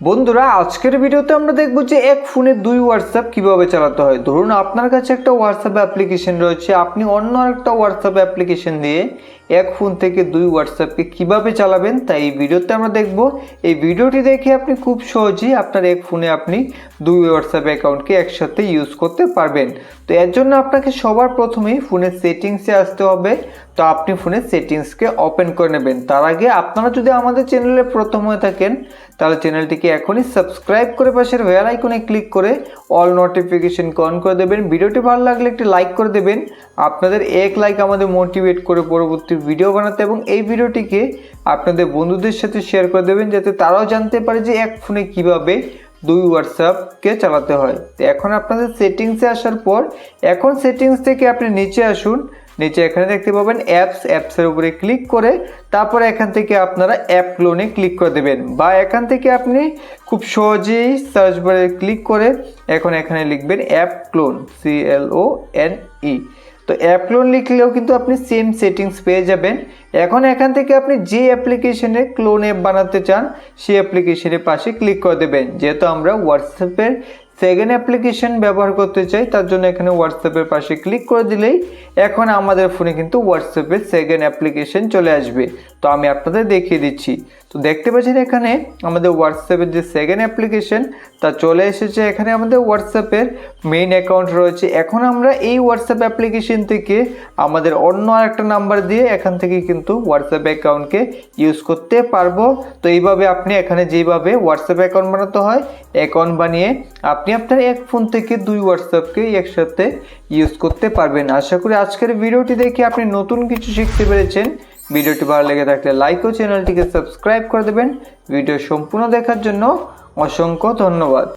বন্ধুরা, আজকের ভিডিওতে আমরা দেখব যে এক ফোনে দুই হোয়াটসঅ্যাপ কীভাবে চালাতে হয়। ধরুন, আপনার কাছে একটা হোয়াটসঅ্যাপ অ্যাপ্লিকেশন রয়েছে, আপনি অন্য একটা হোয়াটসঅ্যাপ অ্যাপ্লিকেশন দিয়ে এক ফোন থেকে দুই হোয়াটসঅ্যাপকে কীভাবে চালাবেন, তাই এই ভিডিওতে আমরা দেখব। এই ভিডিওটি দেখে আপনি খুব সহজেই আপনার এক ফোনে আপনি দুই হোয়াটসঅ্যাপ অ্যাকাউন্টকে একসাথে ইউজ করতে পারবেন। তো এর জন্য আপনাকে সবার প্রথমেই ফোনের সেটিংসে আসতে হবে। তো আপনি ফোনের সেটিংসকে ওপেন করে নেবেন। তার আগে আপনারা যদি আমাদের চ্যানেলে প্রথম হয়ে থাকেন, তাহলে চ্যানেলটিকে এখনই সাবস্ক্রাইব করে পাশের বেল আইকনে ক্লিক করে অল নোটিফিকেশনকে অন করে দেবেন। ভিডিওটি ভালো লাগলে একটি লাইক করে দেবেন। আপনাদের এক লাইক আমাদের মোটিভেট করে পরবর্তী ভিডিও বানাতে এবং এই ভিডিওটিকে আপনাদের বন্ধুদের সাথে শেয়ার করে দেবেন যাতে তারাও জানতে পারে যে এক ফোনে কীভাবে দুই হোয়াটসঅ্যাপকে চালাতে হয়। তো এখন আপনাদের সেটিংসে আসার পর, এখন সেটিংস থেকে আপনি নিচে আসুন। নিচে এখানে দেখতে পাবেন অ্যাপস অ্যাপসের উপরে ক্লিক করে তারপরে এখান থেকে আপনারা অ্যাপ ক্লোনে ক্লিক করে দেবেন। বা এখান থেকে আপনি খুব সহজেই সার্চ বারে ক্লিক করে এখন এখানে লিখবেন app clone C L O N E তো অ্যাপ ক্লোন লিখলেও কিন্তু আপনি সেম সেটিংস পেয়ে যাবেন। এখন এখান থেকে আপনি যে অ্যাপ্লিকেশনে ক্লোন অ্যাপ বানাতে চান, সেই অ্যাপ্লিকেশনের পাশে ক্লিক করে দেবেন। যেহেতু আমরা হোয়াটসঅ্যাপের সেকেন্ড অ্যাপ্লিকেশন ব্যবহার করতে চাই, তার জন্য এখানে হোয়াটসঅ্যাপের পাশে ক্লিক করে দিলেই এখন আমাদের ফোনে কিন্তু হোয়াটসঅ্যাপের সেকেন্ড অ্যাপ্লিকেশন চলে আসবে। তো আমি আপনাদের দেখিয়ে দিচ্ছি। তো দেখতে পাচ্ছেন এখানে আমাদের হোয়াটসঅ্যাপের যে সেকেন্ড অ্যাপ্লিকেশন তা চলে এসেছে। এখানে আমাদের হোয়াটসঅ্যাপের মেইন অ্যাকাউন্ট রয়েছে। এখন আমরা এই হোয়াটসঅ্যাপ অ্যাপ্লিকেশন থেকে আমাদের অন্য একটা নাম্বার দিয়ে এখান থেকে কিন্তু হোয়াটসঅ্যাপ অ্যাকাউন্টকে ইউজ করতে পারব। তো এইভাবে আপনি এখানে যেভাবে হোয়াটসঅ্যাপ অ্যাকাউন্ট বানাতে হয় অ্যাকাউন্ট বানিয়ে আপনি আপনার এক ফোন থেকে দুই হোয়াটসঅ্যাপকে একসাথে ইউজ করতে পারবেন। আশা করি আজকের ভিডিওটি দেখে আপনি নতুন কিছু শিখতে পেরেছেন। ভিডিওটি ভালো লেগে থাকলে লাইক ও চ্যানেলটিকে সাবস্ক্রাইব করে দেবেন। ভিডিও সম্পূর্ণ দেখার জন্য অসংখ্য ধন্যবাদ।